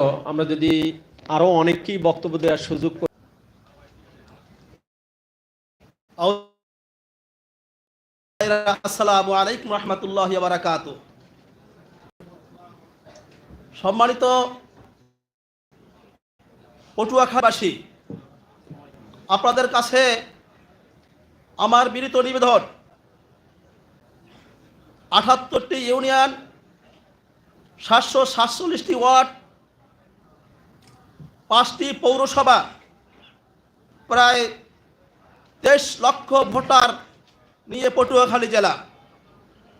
আমরা যদি আরও অনেককেই বক্তব্য দেওয়ার সুযোগ আসসালামু আলাইকুম রহমতুল্লাহ বারাকাত সম্মানিত পটুয়াখাবাসী আপনাদের কাছে আমার বিনীত নিবেদন আঠাত্তরটি ইউনিয়ন, সাতশো সাতচল্লিশটি ওয়ার্ড পাঁচটি পৌরসভা, প্রায় তেইশ লক্ষ ভোটার নিয়ে পটুয়াখালী জেলা।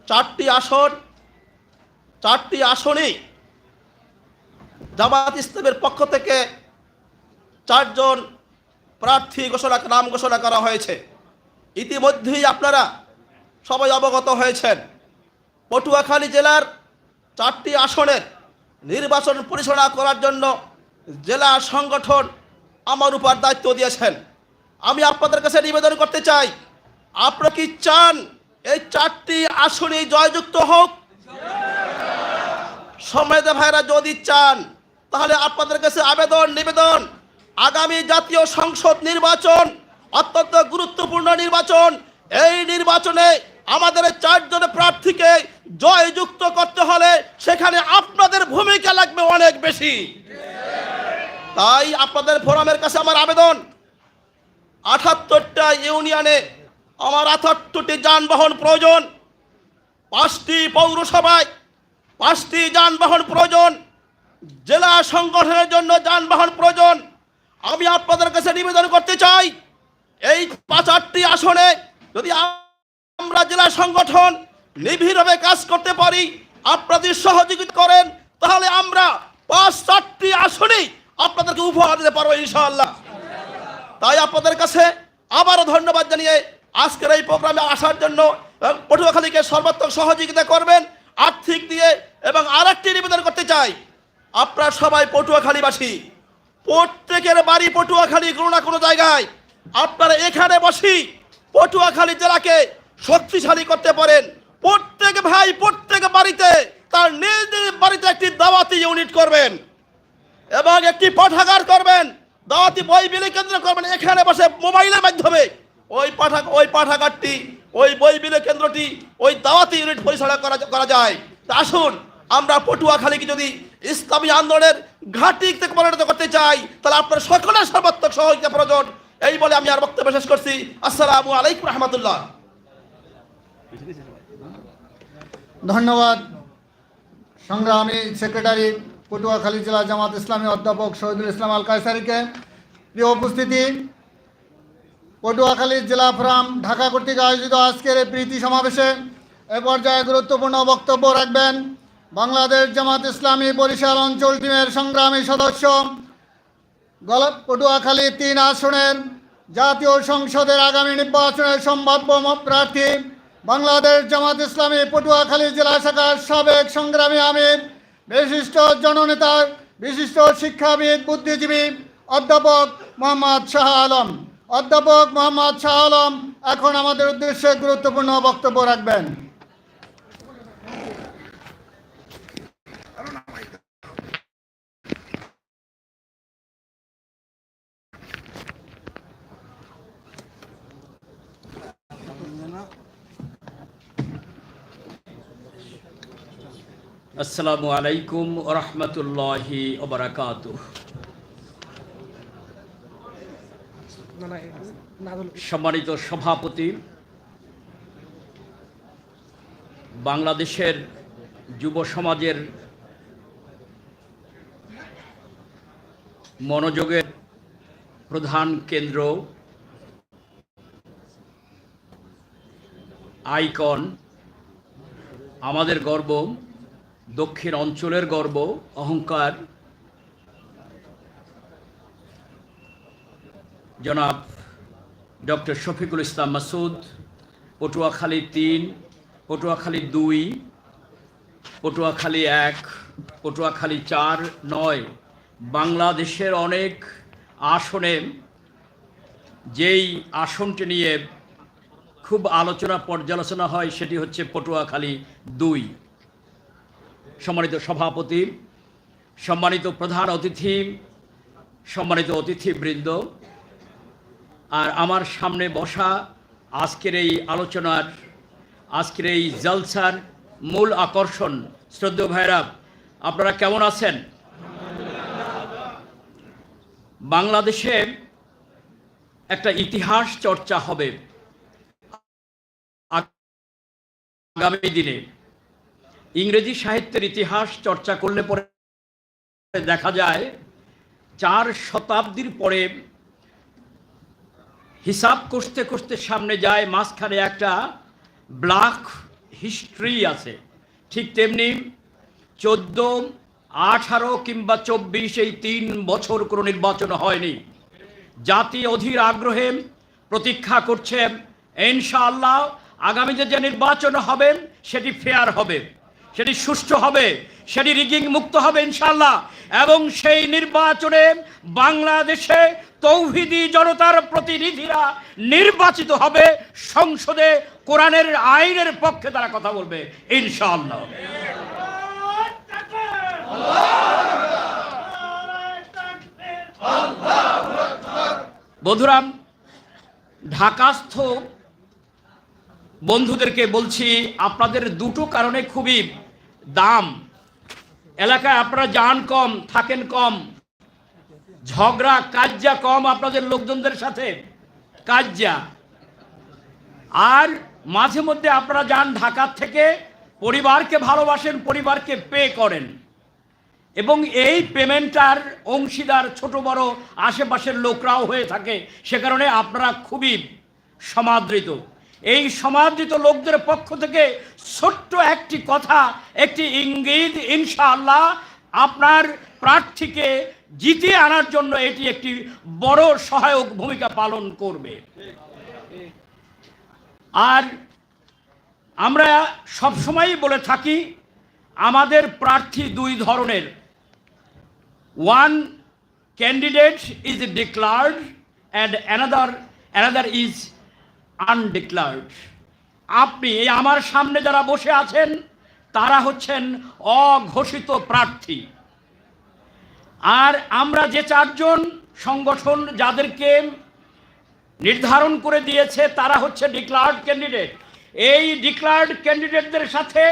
চারটি আসন, চারটি আসনই জামাত ইসলামের পক্ষ থেকে চারজন প্রার্থী ঘোষণা, নাম ঘোষণা করা হয়েছে। ইতিমধ্যেই আপনারা সবাই অবগত হয়েছেন, পটুয়াখালী জেলার চারটি আসনের নির্বাচন পরিচালনা করার জন্য জেলা সংগঠন আমার উপর দায়িত্ব দিয়েছেন। আমি আপনাদের কাছে নিবেদন করতে চাই, আপনারা কি চান এই চারটি আসনই জয়যুক্ত হোক? সময় ভাইরা যদি চান, তাহলে আপনাদের কাছে আবেদন, নিবেদন। আগামী জাতীয় সংসদ নির্বাচন, অত্যন্ত গুরুত্বপূর্ণ নির্বাচন। এই নির্বাচনে আমাদের চারজন প্রার্থীকে জয়যুক্ত করতে হলে সেখানে আপনাদের ভূমিকা লাগবে অনেক বেশি। তাই আপনাদের ফোরামের কাছে আমার আবেদন। আঠাত্তরটা ইউনিয়নে আমার আঠাত্তরটি যানবাহন প্রয়োজন। পাঁচটি পৌরসভায় পাঁচটি যানবাহন প্রয়োজন। জেলা সংগঠনের জন্য যানবাহন প্রয়োজন। আমি আপনাদের কাছে নিবেদন করতে চাই, এই পাঁচ আটটি আসনে যদি আমরা জেলা সংগঠন নিবিড়ভাবে কাজ করতে পারি, আপনাদের সহযোগিতা করেন, তাহলে আমরা পাঁচ চারটি আসনেই আপনাদেরকে উপহার দিতে পারব ইনশাআল্লাহ। তাই আপনাদের কাছে আবারও ধন্যবাদ জানিয়ে আজকের এই প্রোগ্রামে আসার জন্য পটুয়াখালীকে সর্বাত্মক সহযোগিতা করবেন আর্থিক দিয়ে এবং আরেকটি নিবেদন করতে চাই। আপনারা সবাই পটুয়াখালীবাসী, প্রত্যেকের বাড়ি পটুয়াখালী কোনো না কোনো জায়গায়। আপনারা এখানে বসি পটুয়াখালী জেলাকে শক্তিশালী করতে পারেন। প্রত্যেক ভাই, প্রত্যেক বাড়িতে তার নিজ নিজ বাড়িতে একটি দাওয়াতি ইউনিট করবেন। এবং একটি পাঠাগার করবেন, দাওয়াতি বই বিলি কেন্দ্র করবেন, এখানে বসে মোবাইলের মাধ্যমে। ওই পাঠা ওই পাঠাগারটি, ওই বই বিলি কেন্দ্রটি ওই দাওয়াতি ইউনিট পরিচালনা করা করা যায়। তা আসুন, আমরা পটুয়াখালীকে যদি ইসলামী আন্দোলনের ঘাঁটি থেকে পরিণত করতে চাই, তাহলে আপনার সকলের সর্বাত্মক সহযোগিতা প্রয়োজন। এই বলে আমি আর বক্তব্য শেষ করছি। আসসালামু আলাইকুম রহমতুল্লাহ। ধন্যবাদ। সংগ্রামী সেক্রেটারি পটুয়াখালী জেলা জামাত ইসলামী অধ্যাপক শহীদুল ইসলাম আল কায়সারিকে প্রিয় উপস্থিতি, পটুয়াখালী জেলা ফোরাম ঢাকা কর্তৃক আয়োজিত আজকের এই প্রীতি সমাবেশে এ পর্যায়ে গুরুত্বপূর্ণ বক্তব্য রাখবেন বাংলাদেশ জামাত ইসলামী বরিশাল অঞ্চল টিমের সংগ্রামী সদস্য গল পটুয়াখালী তিন আসনের জাতীয় সংসদের আগামী নির্বাচনের সম্ভাব্য প্রার্থী বাংলাদেশ জামাত ইসলামী পটুয়াখালী জেলা শাখার সাবেক সংগ্রামী আমির বিশিষ্ট জননেতা বিশিষ্ট শিক্ষাবিদ, বুদ্ধিজীবী অধ্যাপক মোহাম্মদ শাহ আলম। অধ্যাপক মোহাম্মদ শাহ আলম এখন আমাদের উদ্দেশ্যে গুরুত্বপূর্ণ বক্তব্য রাখবেন। আসসালামু আলাইকুম রহমতুল্লাহি ওবরাকাত সম্মানিত সভাপতি, বাংলাদেশের যুব সমাজের মনোযোগের প্রধান কেন্দ্র, আইকন, আমাদের গর্ব। দক্ষিণ অঞ্চলের গর্ব, অহংকার। জনাব ডক্টর শফিকুল ইসলাম মাসুদ, পটুয়াখালী তিন, পটুয়াখালী দুই, পটুয়াখালী এক, পটুয়াখালী চার, নয়। বাংলাদেশের অনেক আসনে যেই আসনটি নিয়ে খুব আলোচনা পর্যালোচনা হয় সেটি হচ্ছে পটুয়াখালী দুই। সম্মানিত সভাপতি, সম্মানিত প্রধান অতিথি, সম্মানিত অতিথিবৃন্দ, আর আমার সামনে বসা আজকের এই আলোচনার, আজকের এই জলসার মূল আকর্ষণ, শ্রদ্ধেয় ভাইরা আপনারা কেমন আছেন? বাংলাদেশে একটা ইতিহাস চর্চা হবে। আগামী দিনে ইংরেজি সাহিত্যের ইতিহাস চর্চা করলে পরে দেখা যায়, চার শতাব্দীর পরে হিসাব করতে করতে সামনে যায়, মাঝখানে একটা ব্ল্যাক হিস্ট্রি আছে। ঠিক তেমনি চোদ্দ, আঠারো কিংবা চব্বিশ এই তিন বছর কোনো নির্বাচন হয়নি। জাতি অধীর আগ্রহে প্রতীক্ষা করছে ইনশাআল্লাহ আগামীতে যে নির্বাচন হবে সেটি ফেয়ার হবে। সেটি সুষ্ঠু হবে, সেটি রিগিং মুক্ত হবে ইনশাল্লাহ এবং সেই নির্বাচনে বাংলাদেশে তৌহিদি জনতার প্রতিনিধিরা নির্বাচিত হবে, সংসদে কোরআনের আইনের পক্ষে তারা কথা বলবে ইনশাল্লাহ বন্ধুরাম, ঢাকাস্থ বন্ধুদেরকে বলছি, আপনাদের দুটো কারণে খুবই দাম। এলাকায় আপনারা যান কম, থাকেন কম। ঝগড়া কাজ্জা কম আপনাদের লোকজনদের সাথে। কাজ্জা আর মাঝে মধ্যে আপনারা যান ঢাকার থেকে, পরিবারকে ভালোবাসেন, পরিবারকে পে করেন। এবং এই পেমেন্টটার অংশীদার, ছোট, বড়, আশেপাশের লোকরাও হয়ে থাকে। সে কারণে আপনারা খুবই সমাদৃত। এই সমাদৃত লোকদের পক্ষ থেকে ছোট্ট একটি কথা, একটি ইঙ্গিত, ইনশাআল্লাহ আপনার প্রার্থীকে জিতিয়ে আনার জন্য এটি একটি বড় সহায়ক ভূমিকা পালন করবে। আর আমরা সবসময়ই বলে থাকি, আমাদের প্রার্থী দুই ধরনের। One candidate is declared and another another is undeclared আপনি আমার সামনে যারা বসে আছেন, তারা হচ্ছেন অঘোষিত প্রার্থী। আর আমরা যে চারজন সংগঠন যাদেরকে নির্ধারণ করে দিয়েছে, তারা হচ্ছে ডিক্লার্ড ক্যান্ডিডেট এই ডিক্লার্ড ক্যান্ডিডেটদের সাথে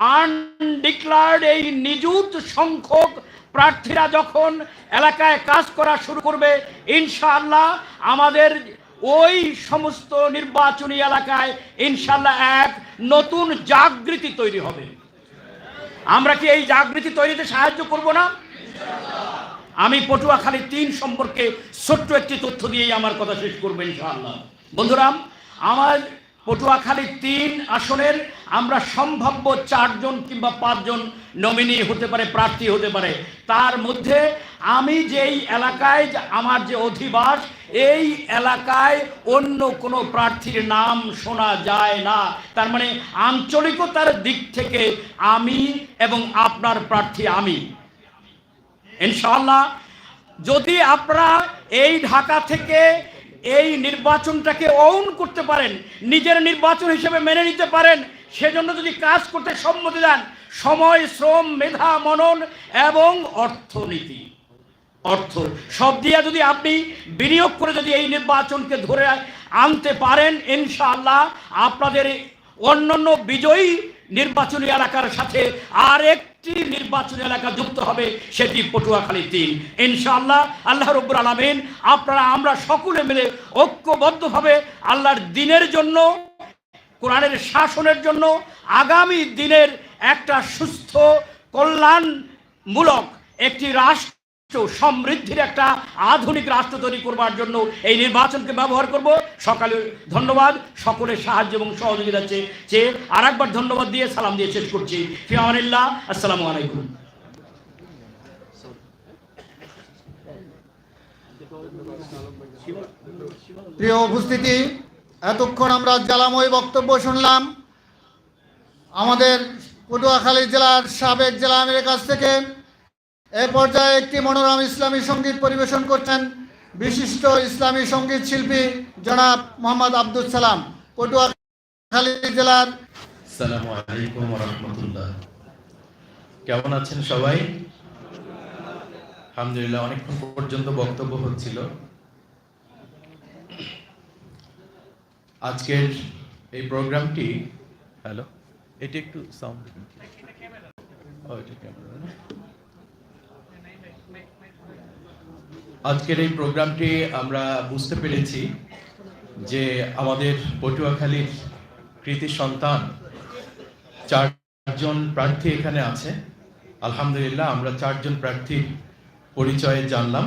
আনডিক্লার্ড এই নিযুত সংখ্যক প্রার্থীরা যখন এলাকায় কাজ করা শুরু করবে, ইনশাআল্লাহ আমাদের ওই সমস্ত নির্বাচনী এলাকায় ইনশাল্লাহ এক নতুন জাগৃতি তৈরি হবে। আমরা কি এই জাগৃতি তৈরিতে সাহায্য করব না? আমি পটুয়াখালী তিন সম্পর্কে ছোট্ট একটি তথ্য দিয়েই আমার কথা শেষ করব ইনশাআল্লাহ। বন্ধুরাম আমার পটুয়াখালী তিন আসনের আমরা সম্ভাব্য চারজন কিংবা পাঁচজন নমিনি হতে পারে, প্রার্থী হতে পারে। তার মধ্যে আমি যেই এলাকায় আমার যে অধিবাস, এই এলাকায় অন্য কোনো প্রার্থীর নাম শোনা যায় না। তার মানে আঞ্চলিকতার দিক থেকে আমি এবং আপনার প্রার্থী আমি। ইনশাল্লাহ যদি আপনারা এই ঢাকা থেকে এই নির্বাচনটাকে অউন করতে পারেন, নিজের নির্বাচন হিসেবে মেনে নিতে পারেন, সেজন্য যদি কাজ করতে সম্মতি দেন, সময়, শ্রম, মেধা, মনন এবং অর্থনীতি। অর্থ, সব দিয়ে যদি আপনি বিনিয়োগ করে যদি এই নির্বাচনকে ধরে আনতে পারেন, ইনশাআল্লাহ আপনাদের অন্যান্য বিজয়ী নির্বাচনী এলাকার সাথে আর একটি নির্বাচনী এলাকা যুক্ত হবে, সেটি পটুয়াখালী তিন ইনশাআল্লাহ আল্লাহ রব্বুর আলমিন আপনারা, আমরা সকলে মিলে ঐক্যবদ্ধভাবে আল্লাহর দিনের জন্য, কোরআনের শাসনের জন্য আগামী দিনের একটা সুস্থ, কল্যাণমূলক একটি রাষ্ট্র সমৃদ্ধির একটা আধুনিক রাষ্ট্র তৈরি করবার জন্য এই নির্বাচনকে ব্যবহার করব। সকালে ধন্যবাদ, সকলের সাহায্য এবং সহযোগিতা চেয়ে আর একবার ধন্যবাদ দিয়ে সালাম দিয়ে শেষ করছি। ফিয়ামানিল্লাহ আসসালামু আলাইকুম। প্রিয় উপস্থিতি, এতক্ষণ আমরা জ্বালাময় বক্তব্য শুনলাম। আমাদের পটুয়াখালী জেলার সাবেক জেলা আমিরের কাছ থেকে এ পর্যায়ে একটি মনোরম ইসলামী সংগীত পরিবেশন করছেন বিশিষ্ট ইসলামী সংগীত শিল্পী জনাব মোহাম্মদ আব্দুল সালাম পটুয়াখালী জেলার। আসসালামু আলাইকুম রহমতুল্লাহ। কেমন আছেন সবাই? আলহামদুলিল্লাহ অনেকক্ষণ পর্যন্ত বক্তব্য হচ্ছিল। আজকের এই প্রোগ্রামটি হ্যালো এটি একটু সাউন্ড আজকের এই প্রোগ্রামটি আমরা বুঝতে পেরেছি যে আমাদের পটুয়াখালীর কৃতি সন্তান চারজন প্রার্থী এখানে আছে। আলহামদুলিল্লাহ, আমরা চারজন প্রার্থীর পরিচয়ে জানলাম।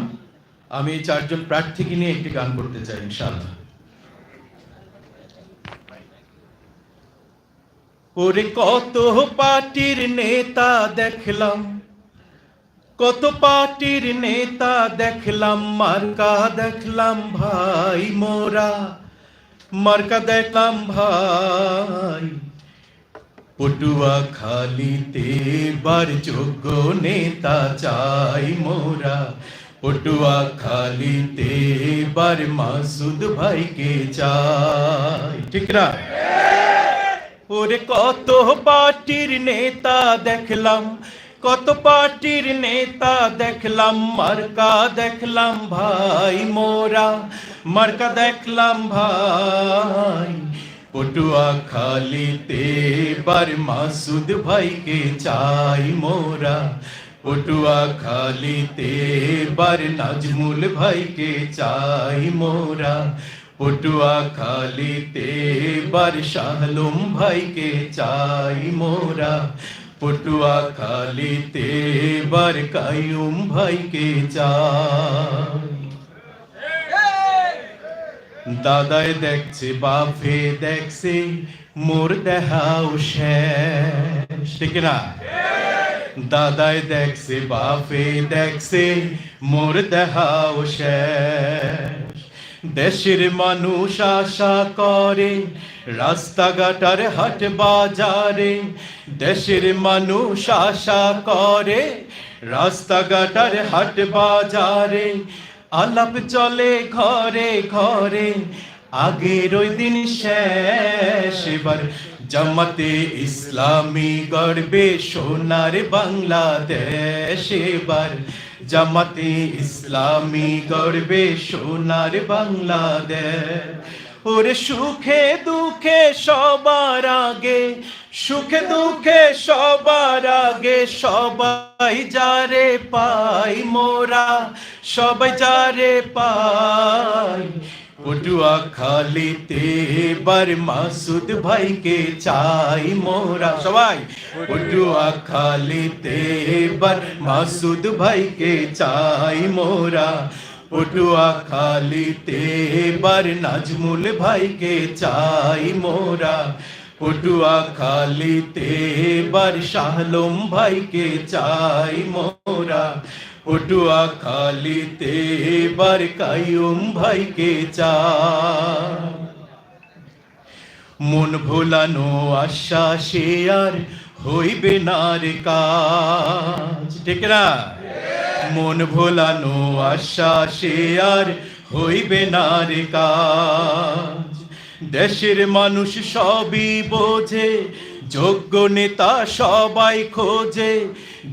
আমি চারজন প্রার্থীকে নিয়ে একটি গান করতে চাই, ইনশাআল্লাহ। ওরে কত পার্টির নেতা দেখলাম কত পার্টির নেতা দেখলাম মার্কা দেখলাম ভাই মোরা। মার্কা দেখলাম ভাই। পটুয়া খালিতে বার যোগ্য নেতা চাই মোরা। পটুয়া খালিতে বার মাসুদ ভাইকে চাই। ঠিক না? ওরে কত পার্টির নেতা দেখলাম কত পার্টির নেতা দেখলাম, মার্কা দেখলাম ভাই, মোরা। মার্কা দেখলাম ভাই, পটুয়া খালিতে বার মাসুদ ভাইকে চাই মোরা। পটুয়া খালিতে বার নাজমুল ভাইকে চাই মোরা। পটুয়া খালিতে বার শাহলুম ভাইকে চাই মোরা। পটুয়া খালিতে বার কায়ুম ভাইকে চাই দাদায় দেখছে বাপে দেখছে মোর দেহাও শেষ ঠিক না দাদায় দেখছে বাপে দেখছে মোর দেহাও শেষ দেশের মানুষ আশা করে, রাস্তাঘাটার হাট বাজারে। দেশের মানুষ আশা করে, রাস্তাঘাটার হাট বাজারে। আলাপ চলে ঘরে ঘরে, আগের ওই দিন শেষ, এবার জামাতে ইসলামী গর্বে সোনার বাংলাদেশ এবার। জামাতে ইসলামী গর্বে সোনার বাংলাদেশ। ওরে সুখে দুঃখে সবার আগে, সুখে দুঃখে সবার আগে সবাই যারে পাই মোরা, সবাই যারে পাই পটুয়া খালিতে বার মাসুদ ভাইকে চাই মোরা। সবাই। পটুয়া খালিতে বার মাসুদ ভাইকে চাই মোরা। পটুয়া খালিতে বার নাজমুল ভাইকে চাই মোরা। পটুয়া খালিতে বার শাহলম ভাইকে চাই মোরা। পটুয়া খালিতে বার কায়ুম ভাইকে চাই মন ভোলানো আশ্বাসে আর হইবে না রে কাজ। ঠিক না? মন ভোলানো আশ্বাসে আর হইবে না রে কাজ। দেশের মানুষ সবই বোঝে যোগ্য নেতা সবাই খোঁজে,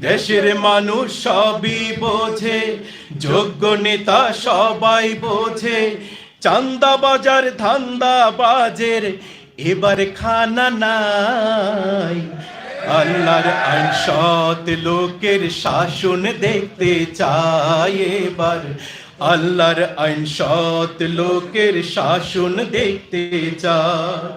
দেশের মানুষ সবই বোঝে। যোগ্য নেতা সবাই বোঝে চান্দা বাজার ধান্দা বাজের এবার খানা নাই। আল্লাহর আইন সৎ লোকের শাসন দেখতে চাই এবার। আল্লাহর আইন সৎ লোকের শাসন দেখতে চায়।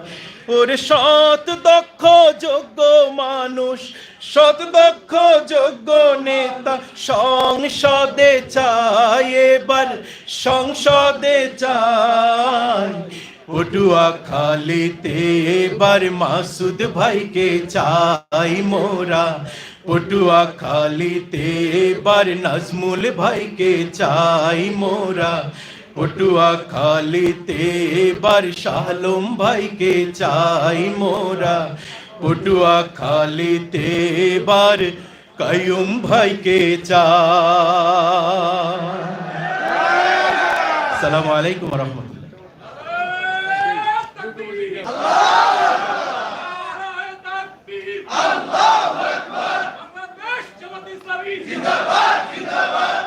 ওরে সৎ, দক্ষ, যোগ্য মানুষ। সৎ, দক্ষ, যোগ্য নেতা সংসদে চাই এবার, সংসদে চাই। পটুয়া খালিতে এবার মাসুদ ভাইকে চাই মোরা। পটুয়া খালিতে এবার নাজমুল ভাইকে চাই মোরা। পটুয়া খালিতে এবার শালম ভাইকে চাই মোরা। পটুয়া খালিতে এবার কায়ুম ভাইকে চাই। সালামু আলাইকুম রহমতুল্লাহ বাংলাদেশ জামাত ইসলামী জিন্দাবাদ জিন্দাবাদ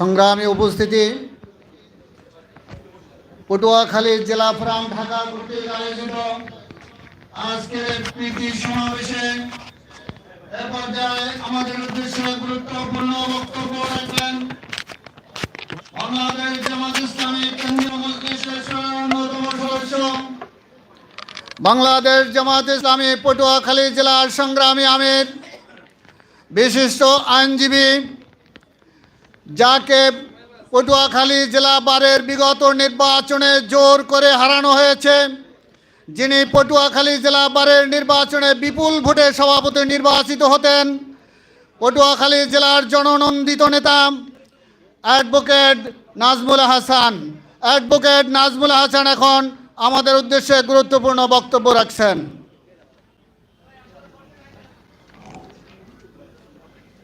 সংগ্রামী উপস্থিতি। পটুয়াখালী জেলা ফ্রাম ঢাকা কর্তৃক আয়োজিত আজকের প্রীতি সমাবেশে এ পর্যায়ে আমাদের উদ্দেশ্যে গুরুত্বপূর্ণ বক্তব্য রাখবেন বাংলাদেশ জামাত ইসলামী কেন্দ্রীয় মজলিসের অন্যতম সদস্য। বাংলাদেশ জামাত ইসলামী পটুয়াখালী জেলার সংগ্রামী আমির, বিশিষ্ট আইনজীবী যাকে পটুয়াখালী জেলা বারের বিগত নির্বাচনে জোর করে হারানো হয়েছে, যিনি পটুয়াখালী জেলা বারের নির্বাচনে বিপুল ভোটে সভাপতি নির্বাচিত হতেন। পটুয়াখালী জেলার জননন্দিত নেতা অ্যাডভোকেট নাজমুল হাসান। অ্যাডভোকেট নাজমুল হাসান এখন আমাদের উদ্দেশ্যে গুরুত্বপূর্ণ বক্তব্য রাখছেন।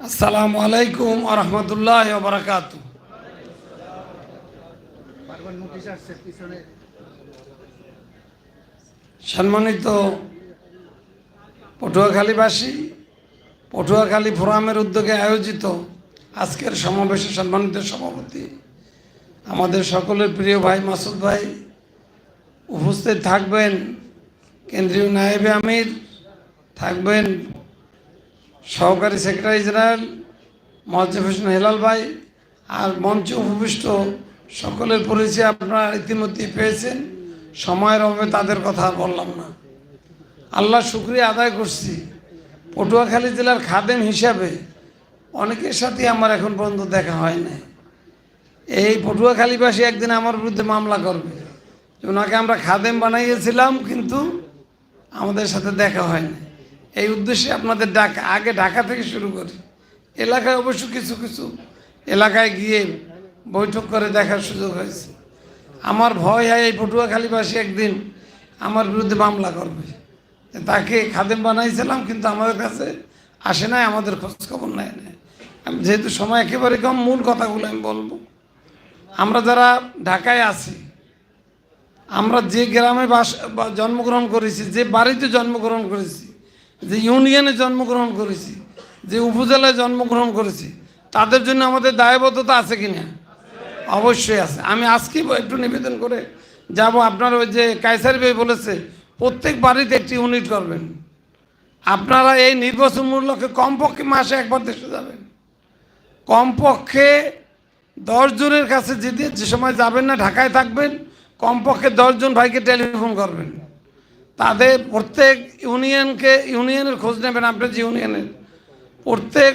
আসসালামু আলাইকুম আরহামতুল্লাহ বারাকাত সম্মানিত পটুয়াখালীবাসী পটুয়াখালী ফোরামের উদ্যোগে আয়োজিত আজকের সমাবেশে সম্মানিত সভাপতি আমাদের সকলের প্রিয় ভাই মাসুদ ভাই উপস্থিত থাকবেন। কেন্দ্রীয় নায়েবে আমির থাকবেন। সহকারী সেক্রেটারি জেনারেল মহাজিব হোসেন হেলাল ভাই আর মঞ্চে উপবিষ্ট সকলের পরিচয় আপনারা ইতিমধ্যে পেয়েছেন। সময়ের অভাবে তাদের কথা বললাম না। আল্লাহ শুক্রিয়া আদায় করছি। পটুয়াখালী জেলার খাদেম হিসাবে অনেকের সাথে আমার এখন পর্যন্ত দেখা হয় না এই পটুয়াখালীবাসী একদিন আমার বিরুদ্ধে মামলা করবে। ওনাকে আমরা খাদেম বানাইয়েছিলাম কিন্তু আমাদের সাথে দেখা হয় না এই উদ্দেশ্যে আপনাদের ডাকা আগে ঢাকা থেকে শুরু করি। এলাকায় অবশ্য কিছু কিছু এলাকায় গিয়ে বৈঠক করে দেখার সুযোগ হয়েছে। আমার ভয় হয় এই পটুয়াখালীবাসী একদিন আমার বিরুদ্ধে মামলা করবে। তাকে খাদেম বানাইছিলাম, কিন্তু আমাদের কাছে আসে নাই, আমাদের খোঁজখবর নেয় না আমি যেহেতু সময় একেবারে কম, মূল কথাগুলো আমি বলব। আমরা যারা ঢাকায় আছি, আমরা যে গ্রামে বাস জন্মগ্রহণ করেছি, যে বাড়িতে জন্মগ্রহণ করেছি যে ইউনিয়নে জন্মগ্রহণ করেছি, যে উপজেলায় জন্মগ্রহণ করেছি, তাদের জন্য আমাদের দায়বদ্ধতা আছে কি না অবশ্যই আছে। আমি আজকেই একটু নিবেদন করে যাব। আপনার ওই যে কাইসারি ভাই বলেছে, প্রত্যেক বাড়িতে একটি ইউনিট করবেন। আপনারা এই নির্বাচন মূল্যকে কমপক্ষে মাসে একবার দেশে যাবেন। কমপক্ষে দশ জনের কাছে যেতে যে সময় যাবেন না, ঢাকায় থাকবেন, কমপক্ষে দশজন ভাইকে টেলিফোন করবেন। তাদের প্রত্যেক ইউনিয়নকে, ইউনিয়নের খোঁজ নেবেন আপনার যে ইউনিয়নের। প্রত্যেক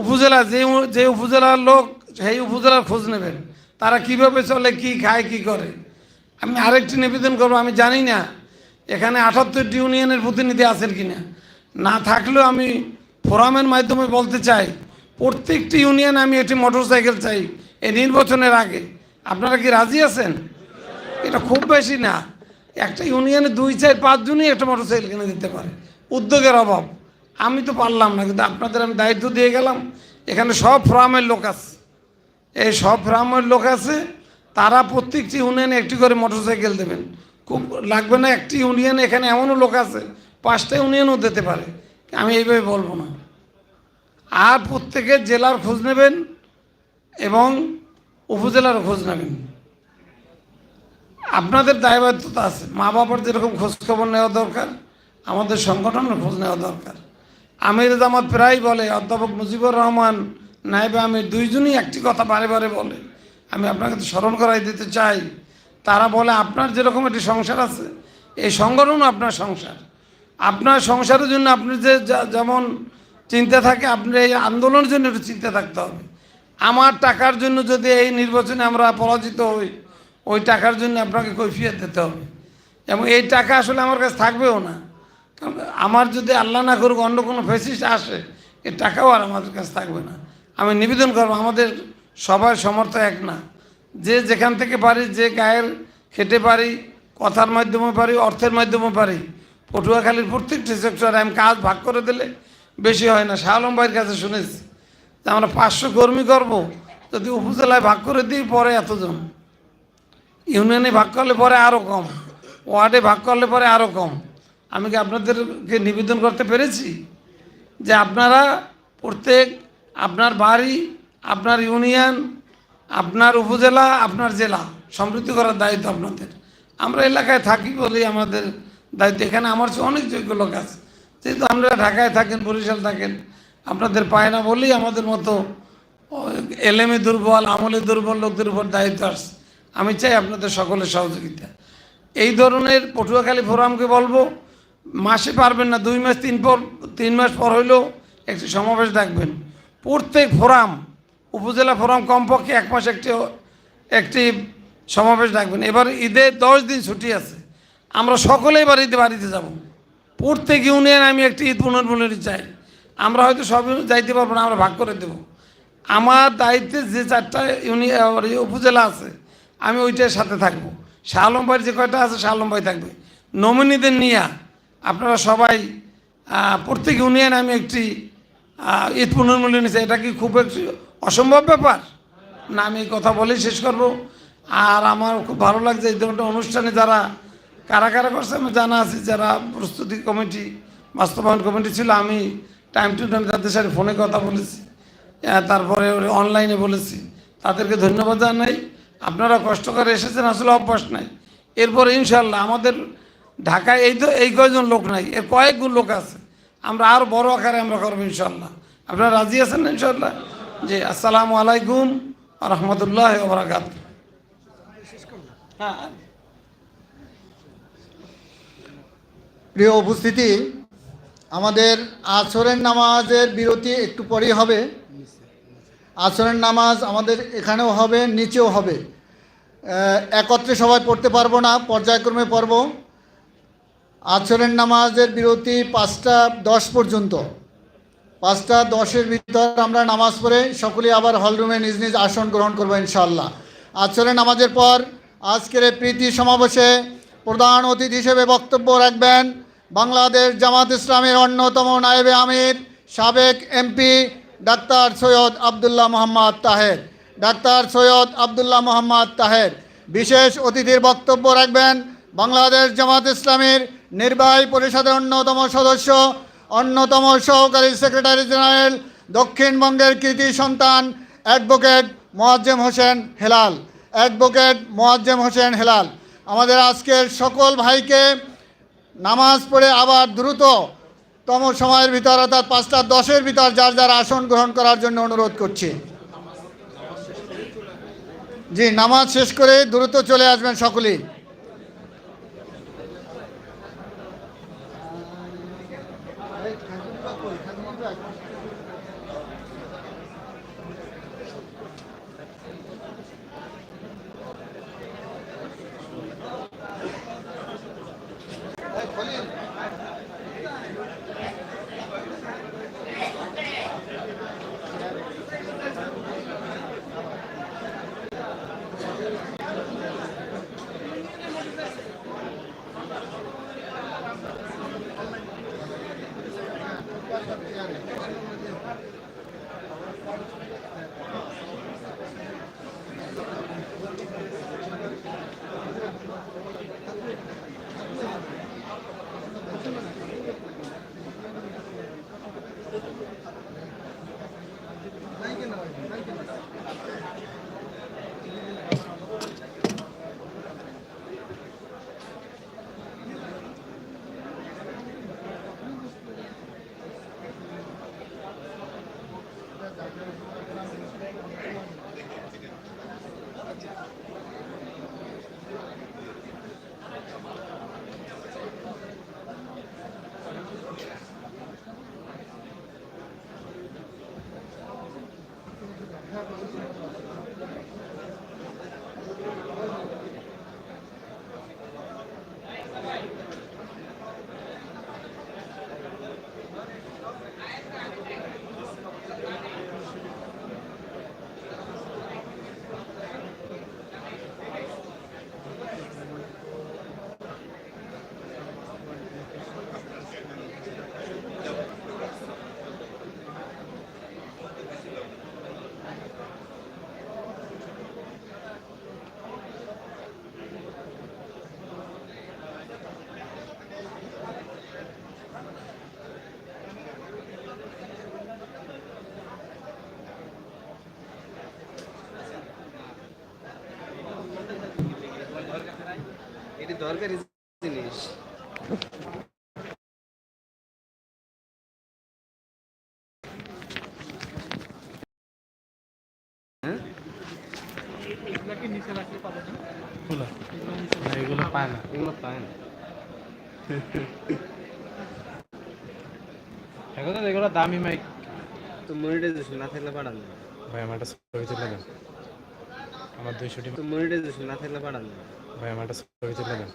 উপজেলা, যে যে উপজেলার লোক, সেই উপজেলার খোঁজ নেবেন। তারা কীভাবে চলে, কি খায়, কি করে। আমি আরেকটি নিবেদন করব, আমি জানি না এখানে আটাত্তরটি ইউনিয়নের প্রতিনিধি আছেন কিনা। না না থাকলেও আমি ফোরামের মাধ্যমে বলতে চাই, প্রত্যেকটি ইউনিয়ন আমি একটি মোটরসাইকেল চাই এই নির্বাচনের আগে। আপনারা কি রাজি আছেন? এটা খুব বেশি না। একটা ইউনিয়নে দুই চার পাঁচজনই একটা মোটরসাইকেল কিনে দিতে পারে। উদ্যোগের অভাব। আমি তো পারলাম না, কিন্তু আপনাদের আমি দায়িত্ব দিয়ে গেলাম। এখানে সব ফ্রামের লোক আছে। এই সব ফ্রামের লোক আছে, তারা প্রত্যেকটি ইউনিয়নে একটি করে মোটরসাইকেল দেবেন। খুব লাগবে না, একটি ইউনিয়ন এখানে এমনও লোক আছে, পাঁচটা ইউনিয়নও দিতে পারে। আমি এইভাবে বলব না। আর প্রত্যেকের জেলার খোঁজ নেবেন এবং উপজেলারও খোঁজ নেবেন। আপনাদের দায়বদ্ধতা আছে। মা বাবার যেরকম খোঁজখবর নেওয়া দরকার, আমাদের সংগঠনের খোঁজ নেওয়া দরকার। আমির জামাত প্রায় বলে, অধ্যাপক মুজিবুর রহমান নাইবে আমির দুইজনই একটি কথা বারে বারে বলে। আমি আপনাকে তো স্মরণ করাই দিতে চাই। তারা বলে, আপনার যেরকম একটি সংসার আছে, এই সংগঠনও আপনার সংসার। আপনার সংসারের জন্য আপনি যা- যেমন চিন্তা থাকে, আপনি এই আন্দোলনের জন্য একটু চিন্তা থাকতে হবে। আমার টাকার জন্য যদি এই নির্বাচনে আমরা পরাজিত হই ওই টাকার জন্য আপনাকে কৈফিয়ত দিতে হবে। এবং এই টাকা আসলে আমার কাছে থাকবেও না। আমার যদি আল্লাহ না করুক, অন্য কোনো ফেসিস আসে, এই টাকাও আর আমাদের কাছে থাকবে না। আমি নিবেদন করব, আমাদের সবার সমর্থ এক না। যে যেখান থেকে পারি, যে গায়ের খেটে পারি, কথার মাধ্যমে পারি, অর্থের মাধ্যমে পারি, পটুয়াখালীর প্রত্যেকটি সেক্টরে আমি কাজ ভাগ করে দিলে বেশি হয় না। শাহ আলম ভাইয়ের কাছে শুনেছি যে, আমরা পাঁচশো কর্মী করব, যদি উপজেলায় ভাগ করে দিই, পরে এতজন। ইউনিয়নে ভাগ করলে পরে আরও কম, ওয়ার্ডে ভাগ করলে পরে আরও কম। আমি কি আপনাদেরকে নিবেদন করতে পেরেছি? যে আপনারা প্রত্যেক, আপনার বাড়ি, আপনার ইউনিয়ন, আপনার উপজেলা, আপনার জেলা, সমৃদ্ধি করার দায়িত্ব আপনাদের। আমরা এলাকায় থাকি বলেই আমাদের দায়িত্ব। এখানে আমার অনেক যোগ্য লোক আছে। যেহেতু আপনারা ঢাকায় থাকেন, বরিশাল থাকেন, আপনাদের পায় না বলেই আমাদের মতো এলেমে দুর্বল, আমলে দুর্বল লোকদের উপর দায়িত্ব আসছে। আমি চাই আপনাদের সকলের সহযোগিতা। এই ধরনের পটুয়াখালী ফোরামকে বলব, মাসে পারবেন না, দুই মাস, তিন পর, তিন মাস পর হইলেও একটি সমাবেশ ডাকবেন। প্রত্যেক ফোরাম, উপজেলা ফোরাম কমপক্ষে এক মাস একটি একটি সমাবেশ ডাকবেন। এবার ঈদে দশ দিন ছুটি আছে। আমরা সকলেই ঈদে বাড়িতে যাব। প্রত্যেক ইউনিয়ন আমি একটি ঈদ পুনর্মিলনী চাই। আমরা হয়তো সব যাইতে পারব না, আমরা ভাগ করে দেবো। আমার দায়িত্বে যে চারটা ইউনিয়ন উপজেলা আছে আমি ওইটার সাথে থাকব। থাকব শাহলম্বাইয়ের যে কয়টা আছে শাহলম্বাই থাকবে। নমিনিদের নিয়ে আপনারা সবাই প্রত্যেক ইউনিয়ন আমি একটি ঈদ পুনর্মূল্য নিচ্ছে এটা কি খুব একটি অসম্ভব ব্যাপার? না, আমি কথা বলেই শেষ করব। আর আমার খুব ভালো লাগছে এই ধরনের অনুষ্ঠানে যারা, কারা কারা করছে আমি জানা আছি, যারা প্রস্তুতি কমিটি, বাস্তবায়ন কমিটি ছিল, আমি টাইম টু টাইম তাদের সাথে ফোনে কথা বলেছি। তারপরে অনলাইনে বলেছি। তাদেরকে ধন্যবাদ জানাই। আপনারা কষ্ট করে এসেছেন, আসলে অভ্যাস নাই। এরপর ইনশাল্লাহ আমাদের ঢাকায় এই তো, এই কয়জন লোক নাই, এর কয়েক গুণ লোক আছে। আমরা আর বড় আকারে আমরা করব ইনশাল্লাহ আপনারা রাজি আছেন ইনশাল্লাহ জি, আসসালামু আলাইকুম রহমতুল্লাহ হ্যাঁ। প্রিয় উপস্থিতি, আমাদের আসরের নামাজের বিরতি একটু পরেই হবে। আসরের নামাজ আমাদের এখানেও হবে, নিচেও হবে। একত্রে সবাই পড়তে পারব না, পর্যায়ক্রমে পড়ব। আসরের নামাজের বিরতি পাঁচটা দশ পর্যন্ত। পাঁচটা দশের ভিতর আমরা নামাজ পড়ে সকলেই আবার হলরুমে নিজ নিজ আসন গ্রহণ করব ইনশাল্লাহ আচরে নামাজের পর আজকের প্রীতি সমাবেশে প্রধান অতিথি হিসেবে বক্তব্য রাখবেন বাংলাদেশ জামাত ইসলামের অন্যতম নায়েবে আমির, সাবেক এমপি ডাক্তার সৈয়দ আবদুল্লাহ মোহাম্মদ তাহের। ডাক্তার সৈয়দ আবদুল্লাহ মোহাম্মদ তাহের। বিশেষ অতিথির বক্তব্য রাখবেন বাংলাদেশ জামাত ইসলামীর নির্বাহী পরিষদের অন্যতম সদস্য, অন্যতম সহকারী সেক্রেটারি জেনারেল, দক্ষিণবঙ্গের কৃতি সন্তান অ্যাডভোকেট মোয়াজ্জেম হোসেন হেলাল। অ্যাডভোকেট মোয়াজ্জেম হোসেন হেলাল। আমাদের আজকের সকল ভাইকে নামাজ পড়ে আবার দ্রুততম সময়ের ভিতর অর্থাৎ পাঁচটা দশের ভিতর যার যার আসন গ্রহণ করার জন্য অনুরোধ করছি। জি, নামাজ শেষ করে দ্রুত চলে আসবেন সকলেই। দরকারি জিনিস। এগুলো পায় না। এগুলো পায় না। এখন তো এগুলো দামি মাইক তো মনিটাইজেশন না থাকলে পাঠান না। ভাই আমার একটা ছবি তুলে দেন। আমার দুইশোটি তো মনিটাইজেশন না থাকলে পাঠান ভাই আমার একটা ছবি তুলে দেন